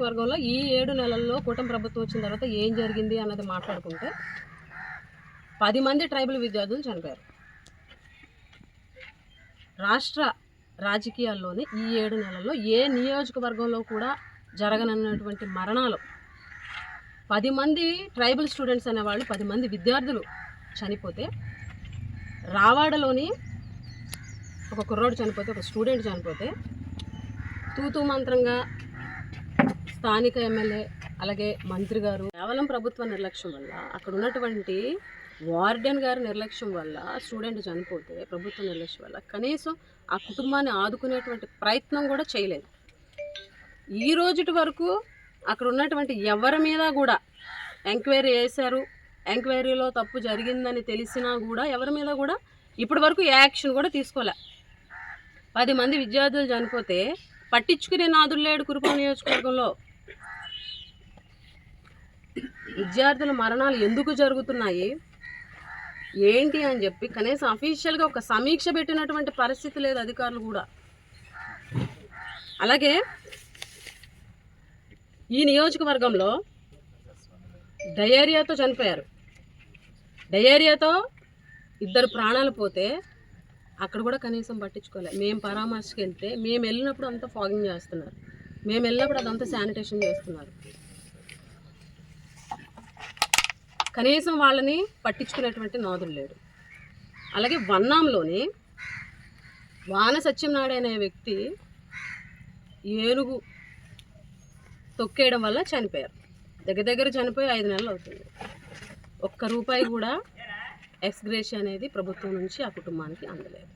నియోజకవర్గంలో ఈ ఏడు నెలల్లో కూటమి ప్రభుత్వం వచ్చిన తర్వాత ఏం జరిగింది అన్నది మాట్లాడుకుంటే పది మంది ట్రైబల్ విద్యార్థులు చనిపోయారు. రాష్ట్ర రాజకీయాల్లోని ఈ ఏడు నెలల్లో ఏ నియోజకవర్గంలో కూడా జరగనన్నటువంటి మరణాలు పది మంది ట్రైబల్ స్టూడెంట్స్ అనేవాళ్ళు పది మంది విద్యార్థులు చనిపోతే రావాడలోని ఒక కుర్రోడు చనిపోతే ఒక స్టూడెంట్ చనిపోతే తూతూ మంత్రంగా స్థానిక ఎమ్మెల్యే అలాగే మంత్రి గారు కేవలం ప్రభుత్వ నిర్లక్ష్యం వల్ల అక్కడ ఉన్నటువంటి వార్డెన్ గారి నిర్లక్ష్యం వల్ల స్టూడెంట్ చనిపోతే ప్రభుత్వ నిర్లక్ష్యం వల్ల కనీసం ఆ కుటుంబాన్ని ఆదుకునేటువంటి ప్రయత్నం కూడా చేయలేదు. ఈ రోజుటి వరకు అక్కడ ఉన్నటువంటి ఎవరి మీద కూడా ఎంక్వైరీ చేశారు ఎంక్వైరీలో తప్పు జరిగిందని తెలిసినా కూడా ఎవరి మీద కూడా ఇప్పటి వరకు యాక్షన్ కూడా తీసుకోలే. పది మంది విద్యార్థులు చనిపోతే పట్టించుకునే నాదుల్లేడు కురుపం నియోజకవర్గంలో. విద్యార్థుల మరణాలు ఎందుకు జరుగుతున్నాయి? ఏంటి అని చెప్పి కనీసం అఫీషియల్గా ఒక సమీక్ష పెట్టినటువంటి పరిస్థితి లేదు అధికారులు కూడా. అలాగే ఈ నియోజకవర్గంలో డయేరియాతో చనిపోయారు. డయేరియాతో ఇద్దరు ప్రాణాలు పోతే అక్కడ కూడా కనీసం పట్టించుకోలే. మేము పరామర్శకి వెళ్తే మేము వెళ్ళినప్పుడు అంతా ఫాగింగ్ చేస్తున్నారు. మేము వెళ్ళినప్పుడు అదంతా శానిటేషన్ చేస్తున్నారు. కనీసం వాళ్ళని పట్టించుకునేటువంటి నాదుడు లేడు. అలాగే వన్నాంలోని వాన సత్యంనాయుడు అనే వ్యక్తి ఏనుగు తొక్కేయడం వల్ల చనిపోయారు. దగ్గర దగ్గర చనిపోయి ఐదు నెలలు అవుతుంది. ఒక్క రూపాయి కూడా ఎక్స్గ్రేష్ అనేది ప్రభుత్వం నుంచి ఆ కుటుంబానికి అందలేదు.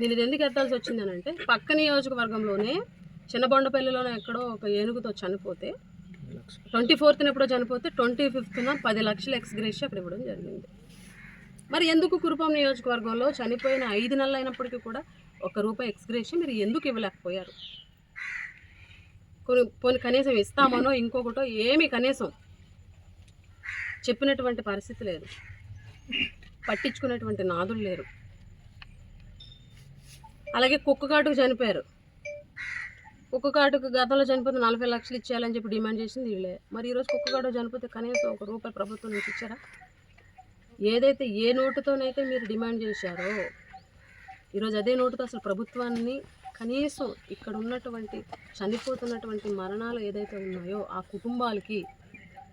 నేను ఇది ఎందుకు ఎత్తాల్సి వచ్చిందనంటే పక్క నియోజకవర్గంలోనే చిన్నబొండపల్లిలోనే ఎక్కడో ఒక ఏనుగుతో చనిపోతే ట్వంటీ ఫోర్త్న ఎప్పుడో చనిపోతే ట్వంటీ ఫిఫ్త్న పది లక్షల ఎక్స్గ్రేష్ అక్కడ ఇవ్వడం జరిగింది. మరి ఎందుకు కురుపం నియోజకవర్గంలో చనిపోయిన ఐదు నెలలు అయినప్పటికీ కూడా ఒక రూపాయి ఎక్స్గ్రేషన్ మీరు ఎందుకు ఇవ్వలేకపోయారు? కొన్ని కొన్ని కనీసం ఇస్తామనో ఇంకొకటో ఏమి కనీసం చెప్పినటువంటి పరిస్థితి లేదు. పట్టించుకునేటువంటి నాదులు లేరు. అలాగే కుక్కకాటుకు చనిపోయారు. కుక్క కాటుకు గతంలో చనిపోతే నలభై లక్షలు ఇచ్చేయాలని చెప్పి డిమాండ్ చేసింది వీళ్ళే. మరి ఈరోజు కుక్క చనిపోతే కనీసం ఒక రూపాయి ప్రభుత్వం నుంచి ఇచ్చారా? ఏదైతే ఏ నోటుతోనైతే మీరు డిమాండ్ చేశారో ఈరోజు అదే నోటుతో అసలు ప్రభుత్వాన్ని కనీసం ఇక్కడ ఉన్నటువంటి చనిపోతున్నటువంటి మరణాలు ఏదైతే ఉన్నాయో ఆ కుటుంబాలకి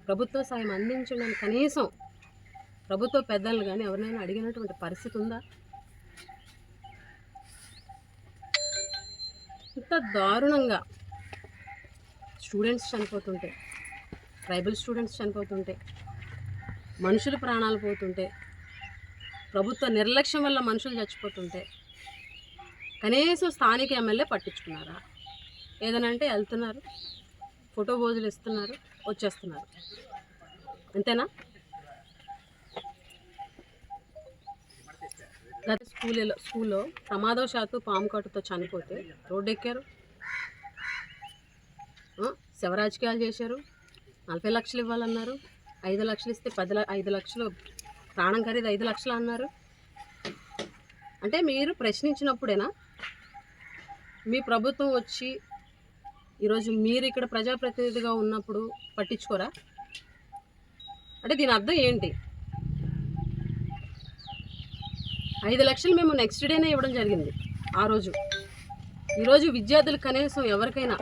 ప్రభుత్వ సాయం అందించడానికి కనీసం ప్రభుత్వ పెద్దలు కానీ ఎవరినైనా అడిగినటువంటి పరిస్థితి ఉందా? ఎంత దారుణంగా. స్టూడెంట్స్ చనిపోతుంటే ట్రైబల్ స్టూడెంట్స్ చనిపోతుంటే మనుషులు ప్రాణాలు పోతుంటే ప్రభుత్వ నిర్లక్ష్యం వల్ల మనుషులు చచ్చిపోతుంటే కనీసం స్థానిక ఎమ్మెల్యే పట్టించుకున్నారా? ఏదైనా అంటే వెళ్తున్నారు ఫోటో పోజులు ఇస్తున్నారు వచ్చేస్తున్నారు. అంతేనా? గత స్కూల్లో స్కూల్లో ప్రమాదవశాత్తు పాము కట్టుతో చనిపోతే రోడ్డు ఎక్కారు శివరాజకీయాలు రాజకీయాలు చేశారు. నలభై లక్షలు ఇవ్వాలన్నారు. ఐదు లక్షలు ఇస్తే పది ఐదు లక్షలు ప్రాణం ఖరీదు ఐదు లక్షలు అన్నారు. అంటే మీరు ప్రశ్నించినప్పుడేనా? మీ ప్రభుత్వం వచ్చి ఈరోజు మీరు ఇక్కడ ప్రజాప్రతినిధిగా ఉన్నప్పుడు పట్టించుకోరా? అంటే దీని అర్థం ఏంటి? ఐదు లక్షలు మేము నెక్స్ట్ డేనే ఇవ్వడం జరిగింది. ఆ రోజు. ఈరోజు విద్యార్థులు కనీసం ఎవరికైనా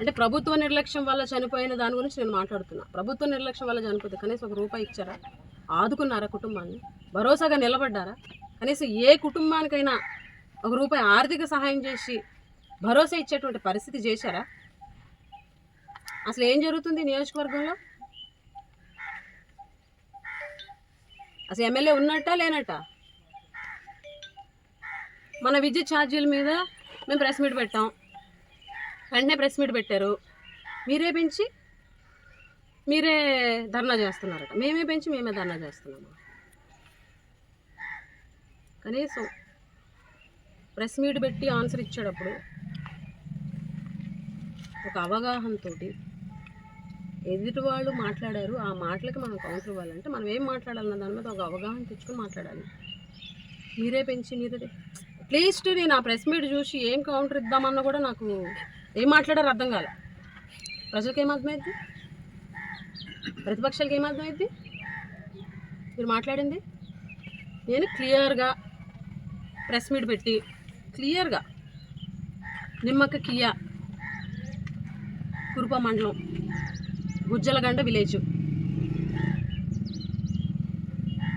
అంటే ప్రభుత్వ నిర్లక్ష్యం వల్ల చనిపోయిన దాని గురించి నేను మాట్లాడుతున్నా. ప్రభుత్వ నిర్లక్ష్యం వల్ల చనిపోతే కనీసం ఒక రూపాయి ఇచ్చారా? ఆదుకున్నారా కుటుంబాన్ని? భరోసాగా నిలబడ్డారా? కనీసం ఏ కుటుంబానికైనా ఒక రూపాయి ఆర్థిక సహాయం చేసి భరోసా ఇచ్చేటువంటి పరిస్థితి చేశారా? అసలు ఏం జరుగుతుంది నియోజకవర్గంలో? అసలు ఎమ్మెల్యే ఉన్నట్టా లేనట్టా? మన విద్యుత్ ఛార్జీల మీద మేము ప్రెస్ మీట్ పెట్టాం. వెంటనే ప్రెస్ మీట్ పెట్టారు. మీరే పెంచి మీరే ధర్నా చేస్తున్నారట. మేమే పెంచి మేమే ధర్నా చేస్తున్నాము. కనీసం ప్రెస్ మీట్ పెట్టి ఆన్సర్ ఇచ్చేటప్పుడు ఒక అవగాహనతో ఎదుటి వాళ్ళు మాట్లాడారు. ఆ మాటలకి మనం కౌంటర్ ఇవ్వాలంటే మనం ఏం మాట్లాడాలన్న దాని మీద ఒక అవగాహన తెచ్చుకొని మాట్లాడాలి. మీరే పెంచి మీరే అట్లీస్ట్ నేను ఆ ప్రెస్ మీట్ చూసి ఏం కౌంటర్ ఇద్దామన్నా కూడా నాకు ఏం మాట్లాడారు అర్థం కాలే. ప్రజలకు ఏమర్థమైంది ప్రతిపక్షాలకు ఏమర్థమైంది మీరు మాట్లాడింది? నేను క్లియర్గా ప్రెస్ మీట్ పెట్టి క్లియర్గా నిమ్మక్క కియా కురుప మండలం గుజ్జలగండ విలేజ్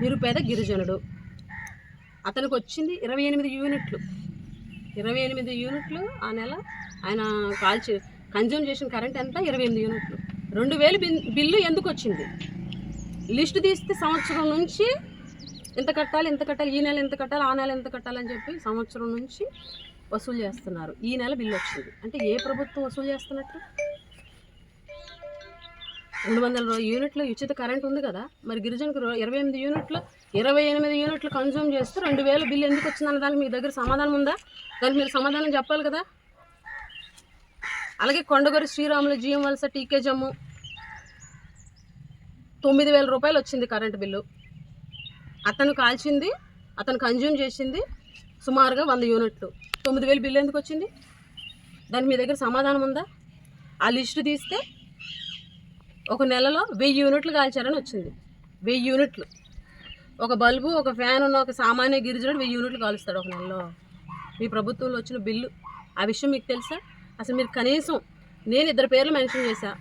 నిరుపేద గిరిజనుడు. అతనికి వచ్చింది ఇరవై ఎనిమిది యూనిట్లు. ఇరవై ఎనిమిది యూనిట్లు ఆ నెల ఆయన కాల్చి కన్జ్యూమ్ చేసిన కరెంట్ ఎంత? ఇరవై ఎనిమిది యూనిట్లు. రెండు వేలు బిన్- బిల్లు ఎందుకు వచ్చింది లిస్ట్ తీస్తే సంవత్సరం నుంచి ఎంత కట్టాలి ఎంత కట్టాలి ఈ నెల ఎంత కట్టాలి ఆ నెల ఎంత కట్టాలని చెప్పి సంవత్సరం నుంచి వసూలు చేస్తున్నారు. ఈ నెల బిల్లు వచ్చింది. అంటే ఏ ప్రభుత్వం వసూలు చేస్తున్నట్టు? రెండు వందల యూనిట్లు ఉచిత కరెంట్ ఉంది కదా. మరి గిరిజనకు ఇరవై ఎనిమిది యూనిట్లు ఇరవై ఎనిమిది యూనిట్లు కన్జ్యూమ్ చేస్తే రెండు వేల బిల్లు ఎందుకు వచ్చిందన్న దానికి మీ దగ్గర సమాధానం ఉందా? దానికి మీరు సమాధానం చెప్పాలి కదా. అలాగే కొండగొరి శ్రీరాములు జిఎం వలస టీకే జమ్ము తొమ్మిది వేల రూపాయలు వచ్చింది కరెంట్ బిల్లు. అతను కాల్చింది అతను కన్జ్యూమ్ చేసింది సుమారుగా వంద యూనిట్లు. తొమ్మిది వేలు బిల్లు ఎందుకు వచ్చింది? దానికి మీ దగ్గర సమాధానం ఉందా? ఆ లిస్టు తీస్తే ఒక నెలలో వెయ్యి యూనిట్లు కాల్చారని వచ్చింది. వెయ్యి యూనిట్లు. ఒక బల్బు ఒక ఫ్యాన్ ఉన్న ఒక సామాన్య గిరిజనుడు వెయ్యి యూనిట్లు కాలుస్తాడు ఒక నెలలో. మీ ప్రభుత్వంలో వచ్చిన బిల్లు. ఆ విషయం మీకు తెలుసా? అసలు మీరు కనీసం నేను ఇద్దరు పేర్లు మెన్షన్ చేశా.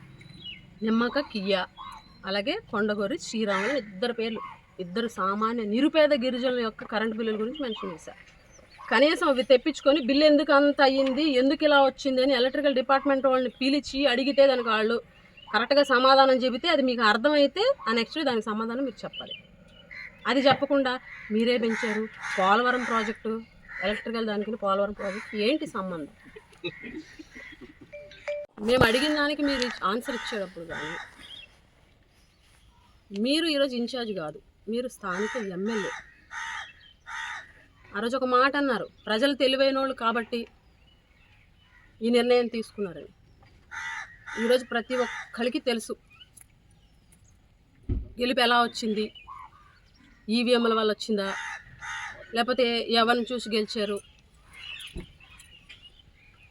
నిమ్మక కియా అలాగే కొండగోరి శ్రీరాములు ఇద్దరు పేర్లు. ఇద్దరు సామాన్య నిరుపేద గిరిజనుల యొక్క కరెంట్ బిల్లుల గురించి మెన్షన్ చేశా. కనీసం అవి తెప్పించుకొని బిల్లు ఎందుకు అంత అయ్యింది? ఎందుకు ఇలా వచ్చింది అని ఎలక్ట్రికల్ డిపార్ట్మెంట్ వాళ్ళని పిలిచి అడిగితే దానికి వాళ్ళు కరెక్ట్గా సమాధానం చెబితే అది మీకు అర్థమైతే ఆ నెక్స్ట్ దానికి సమాధానం మీరు చెప్పాలి. అది చెప్పకుండా మీరే పెంచారు. పోలవరం ప్రాజెక్టు ఎలక్ట్రికల్ దానికి పోలవరం ప్రాజెక్ట్ ఏంటి సంబంధం? మేము అడిగిన దానికి మీరు ఆన్సర్ ఇచ్చేటప్పుడు కానీ మీరు ఈరోజు ఇన్ఛార్జ్ కాదు మీరు స్థానిక ఎమ్మెల్యే. ఆ రోజు ఒక మాట అన్నారు ప్రజలు తెలివైన వాళ్ళు కాబట్టి ఈ నిర్ణయం తీసుకున్నారని. ఈరోజు ప్రతి ఒక్కరికి తెలుసు. గెలుపు ఎలా వచ్చింది? ఈవీఎంల వల్ల వచ్చిందా? లేకపోతే ఎవరిని చూసి గెలిచారు?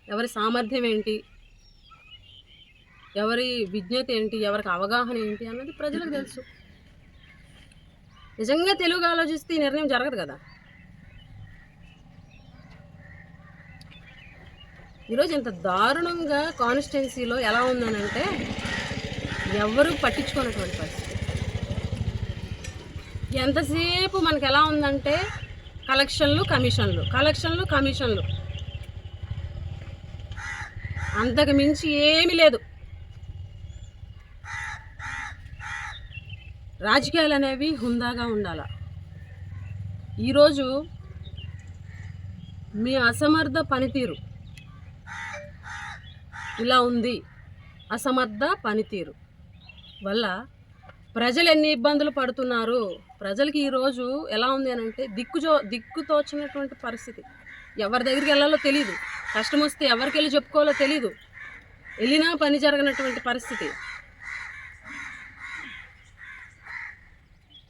ఎవరి సామర్థ్యం ఏంటి? ఎవరి విజ్ఞత ఏంటి? ఎవరికి అవగాహన ఏంటి? అన్నది ప్రజలకు తెలుసు. నిజంగా తెలుగు ఆలోచిస్తే ఈ నిర్ణయం జరగదు కదా? ఈరోజు ఇంత దారుణంగా కాన్స్టిట్యున్సీలో ఎలా ఉందనంటే ఎవరు పట్టించుకున్నటువంటి పరిస్థితి. ఎంతసేపు మనకు ఎలా ఉందంటే కలెక్షన్లు కమిషన్లు కలెక్షన్లు కమిషన్లు. అంతకు మించి ఏమీ లేదు. రాజకీయాలు అనేవి హుందాగా ఉండాల? ఈరోజు మీ అసమర్థ పనితీరు ఇలా ఉంది. అసమర్థ పనితీరు వల్ల ప్రజలు ఎన్ని ఇబ్బందులు పడుతున్నారు? ప్రజలకి ఈరోజు ఎలా ఉంది అని అంటే దిక్కుజో దిక్కుతోచినటువంటి పరిస్థితి. ఎవరి దగ్గరికి వెళ్ళాలో తెలియదు కష్టం వస్తే ఎవరికి వెళ్ళి చెప్పుకోవాలో తెలియదు వెళ్ళినా పని జరగనటువంటి పరిస్థితి.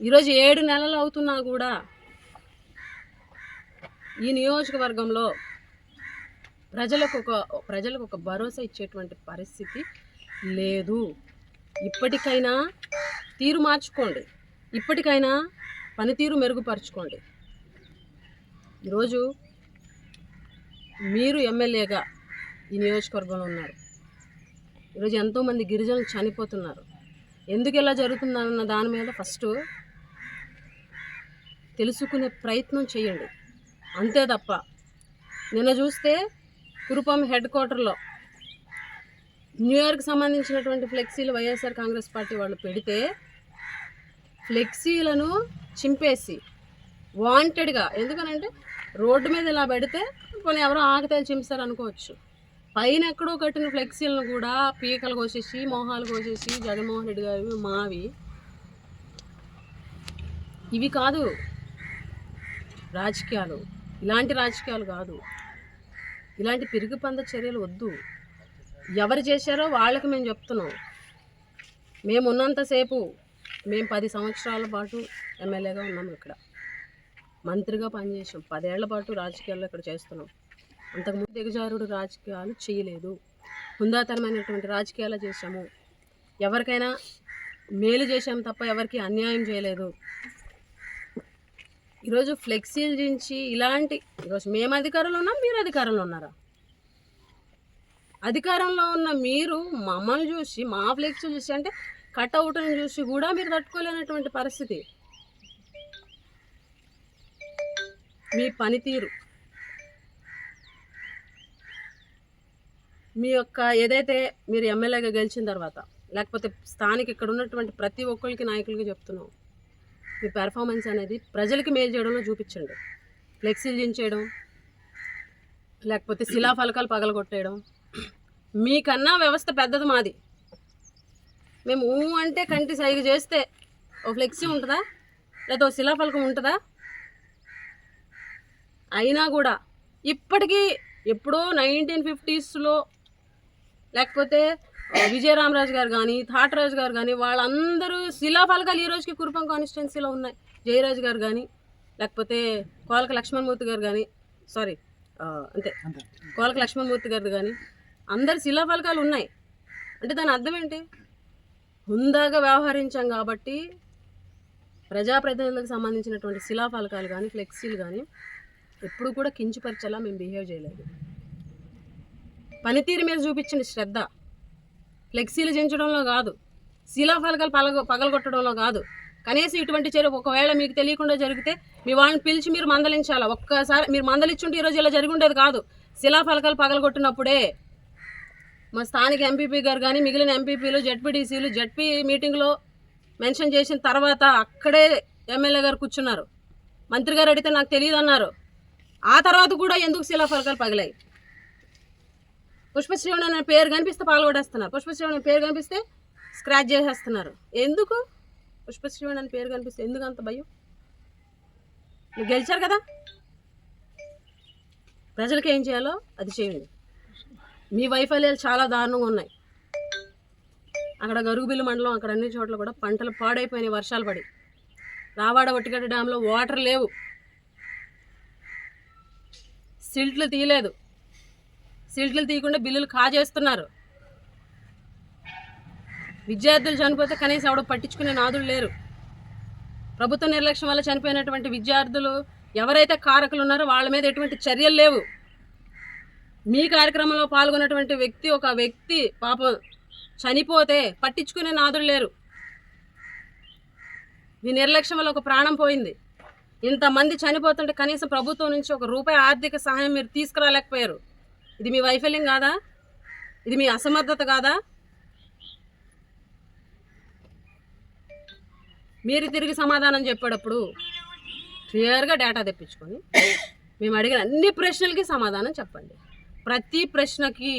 ఈరోజు ఏడు నెలలు అవుతున్నా కూడా ఈ నియోజకవర్గంలో ప్రజలకు ఒక ప్రజలకు ఒక భరోసా ఇచ్చేటువంటి పరిస్థితి లేదు. ఇప్పటికైనా తీరు మార్చుకోండి. ఇప్పటికైనా పనితీరు మెరుగుపరచుకోండి. ఈరోజు మీరు ఎమ్మెల్యేగా ఈ నియోజకవర్గంలో ఉన్నారు. ఈరోజు ఎంతోమంది గిరిజనులు చనిపోతున్నారు. ఎందుకు ఇలా జరుగుతుందన్న దాని మీద ఫస్ట్ తెలుసుకునే ప్రయత్నం చేయండి. అంతే తప్ప నిన్న చూస్తే కురుపాం హెడ్ క్వార్టర్లో న్యూయార్క్ సంబంధించినటువంటి ఫ్లెక్సీలు వైఎస్ఆర్ కాంగ్రెస్ పార్టీ వాళ్ళు పెడితే ఫ్లెక్సీలను చింపేసి వాంటెడ్గా ఎందుకనంటే రోడ్డు మీద ఇలా పెడితే కొన్ని ఎవరో ఆకతాయిలు చింపుతారు అనుకోవచ్చు. పైన ఎక్కడో కట్టిన ఫ్లెక్సీలను కూడా పీకలు కోసేసి మొహాలు కోసేసి జగన్మోహన్ రెడ్డి గారు మావి. ఇవి కాదు రాజకీయాలు. ఇలాంటి రాజకీయాలు కాదు. ఇలాంటి పిరుగు పంద చర్యలు వద్దు. ఎవరు చేశారో వాళ్ళకి మేము చెప్తున్నాం. మేము ఉన్నంతసేపు మేము పది సంవత్సరాల పాటు ఎమ్మెల్యేగా ఉన్నాము ఇక్కడ. మంత్రిగా పనిచేసాం. పదేళ్ళ పాటు రాజకీయాల్లో ఇక్కడ చేస్తున్నాం. అంతకుముందు దిగజారుడు రాజకీయాలు చేయలేదు. హుందాతరమైనటువంటి రాజకీయాలు చేశాము. ఎవరికైనా మేలు చేశాము తప్ప ఎవరికి అన్యాయం చేయలేదు. ఈరోజు ఫ్లెక్సీలు దించి ఇలాంటి ఈరోజు మేము అధికారంలో ఉన్నాం మీరు అధికారంలో ఉన్నారా? అధికారంలో ఉన్న మీరు మమ్మల్ని చూసి మా ఫ్లెక్సీలు చూసి అంటే కట్అవుట్ని చూసి కూడా మీరు తట్టుకోలేనటువంటి పరిస్థితి. మీ పనితీరు. మీ యొక్క ఏదైతే మీరు ఎమ్మెల్యేగా గెలిచిన తర్వాత లేకపోతే స్థానిక ఇక్కడ ఉన్నటువంటి ప్రతి ఒక్కరికి నాయకులకి చెప్తున్నాం. మీ పెర్ఫార్మెన్స్ అనేది ప్రజలకి మేలు చేయడంలో చూపించండి. ఫ్లెక్సీలు దించేయడం లేకపోతే శిలాఫలకాలు పగలగొట్టేయడం. మీకన్నా వ్యవస్థ పెద్దది మాది. మేము ఊ అంటే కంటి సైగ చేస్తే ఓ ఫ్లెక్సీ ఉంటుందా? లేదా ఓ శిలాఫలకం ఉంటుందా? అయినా కూడా ఇప్పటికీ ఎప్పుడో నైన్టీన్ ఫిఫ్టీస్లో లేకపోతే విజయరామరాజు గారు కానీ థాటరాజు గారు కానీ వాళ్ళందరూ శిలాఫలకాలు ఈ రోజుకి కురుపం కాన్స్టిట్యున్సీలో ఉన్నాయి. జయరాజు గారు కానీ లేకపోతే కోలక లక్ష్మణమూర్తి గారు కానీ సారీ అంతే. కోలక లక్ష్మణమూర్తి గారు కానీ అందరు శిలాఫలకాలు ఉన్నాయి. అంటే దాని అర్థం ఏంటి? హుందాగా వ్యవహరించాం కాబట్టి ప్రజాప్రతినిధులకు సంబంధించినటువంటి శిలాఫలకాలు కానీ ఫ్లెక్సీలు కానీ ఎప్పుడు కూడా కించపరిచేలా మేము బిహేవ్ చేయలేదు. పనితీరు మీద చూపించిన శ్రద్ధ ఫ్లెక్సీలు చించడంలో కాదు. శిలాఫలకాలు పలగ పగలగొట్టడంలో కాదు. కనీసం ఇటువంటి చర్య ఒకవేళ మీకు తెలియకుండా జరిగితే మీ వాళ్ళని పిలిచి మీరు మందలించాలా? ఒక్కసారి మీరు మందలిచ్చుంటే ఈరోజు ఇలా జరిగి ఉండేది కాదు శిలాఫలకాలు పగలగొట్టినప్పుడే మా స్థానిక ఎంపీపీ గారు కానీ మిగిలిన ఎంపీపీలు జెడ్పీడీసీలు జడ్పీ మీటింగ్లో మెన్షన్ చేసిన తర్వాత అక్కడే ఎమ్మెల్యే గారు కూర్చున్నారు. మంత్రి గారు అడిగితే నాకు తెలియదు అన్నారు ఆ తర్వాత కూడా ఎందుకు శిలాఫలకాలు పగిలాయి? పుష్పశ్రీవణి అనే పేరు కనిపిస్తే పాల్గొడేస్తున్నారు పుష్పశ్రీవణి అనే పేరు కనిపిస్తే స్క్రాచ్ చేసేస్తున్నారు. ఎందుకు? పుష్పశ్రీవణ్ అనే పేరు కనిపిస్తే ఎందుకు అంత భయం? నువ్వు గెలిచారు కదా? ప్రజలకు ఏం చేయాలో అది చేయండి. మీ వైఫల్యాలు చాలా దారుణంగా ఉన్నాయి. అక్కడ గరుగుబిల్లు మండలం అక్కడ అన్ని చోట్ల కూడా పంటలు పాడైపోయినాయి వర్షాలు పడి. రావాడ ఒట్టిగడ్డ డ్యాంలో వాటర్ లేవు. సిల్ట్లు తీయలేదు. సీట్లు తీయకుండా బిల్లులు కాజేస్తున్నారు. విద్యార్థులు చనిపోతే కనీసం ఎవడో పట్టించుకునే నాదులు లేరు. ప్రభుత్వ నిర్లక్ష్యం వల్ల చనిపోయినటువంటి విద్యార్థులు ఎవరైతే కారకులు ఉన్నారో వాళ్ళ మీద ఎటువంటి చర్యలు లేవు. మీ కార్యక్రమంలో పాల్గొన్నటువంటి వ్యక్తి ఒక వ్యక్తి పాపం చనిపోతే పట్టించుకునే నాదులు లేరు. మీ నిర్లక్ష్యం వల్ల ఒక ప్రాణం పోయింది. ఇంతమంది చనిపోతుంటే కనీసం ప్రభుత్వం నుంచి ఒక రూపాయి ఆర్థిక సహాయం మీరు తీసుకురాలేకపోయారు. ఇది మీ వైఫల్యం కాదా? ఇది మీ అసమర్థత కాదా? మీరు తిరిగి సమాధానం చెప్పేటప్పుడు క్లియర్గా డేటా తెప్పించుకొని మేము అడిగిన అన్ని ప్రశ్నలకి సమాధానం చెప్పండి. ప్రతి ప్రశ్నకి